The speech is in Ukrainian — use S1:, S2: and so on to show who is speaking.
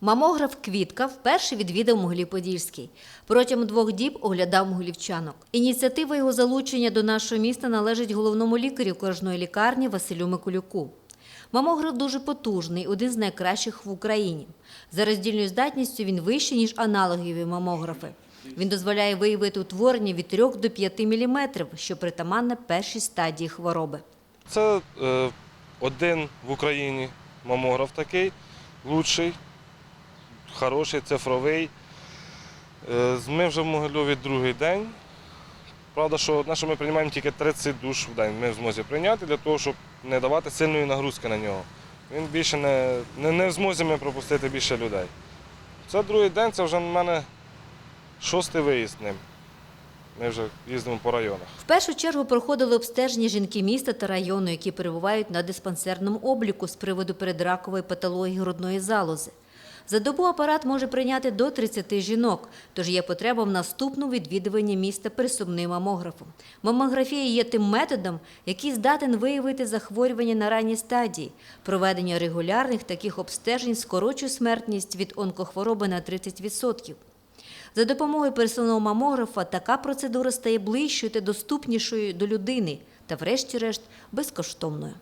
S1: Мамограф Квітка вперше відвідав Могилів-Подільський. Протягом двох діб оглядав могилівчанок. Ініціатива його залучення до нашого міста належить головному лікарю кожної лікарні Василю Миколюку. Мамограф дуже потужний, один з найкращих в Україні. За роздільною здатністю він вищий, ніж аналогові мамографи. Він дозволяє виявити утворення від 3 до 5 мм, що притаманне першій стадії хвороби.
S2: Це е, один в Україні мамограф такий, лучший, хороший, цифровий. Е, ми вже в Могильові другий день. Правда, що одне, що ми приймаємо тільки 30 душ в день. Ми в змозі прийняти для того, щоб не давати сильної нагрузки на нього. Він більше не, не, не в змозі ми пропустити більше людей. Це другий день, це вже в мене шостий виїзд ним. Ми вже їздимо по районах.
S1: В першу чергу проходили обстеження жінки міста та району, які перебувають на диспансерному обліку з приводу передракової патології грудної залози. За добу апарат може прийняти до 30 жінок, тож є потреба в наступному відвідуванні міста пересувним мамографом. Мамографія є тим методом, який здатен виявити захворювання на ранній стадії. Проведення регулярних таких обстежень скорочує смертність від онкохвороби на 30%. За допомогою персонального мамографа така процедура стає ближчою та доступнішою до людини та, врешті-решт, безкоштовною.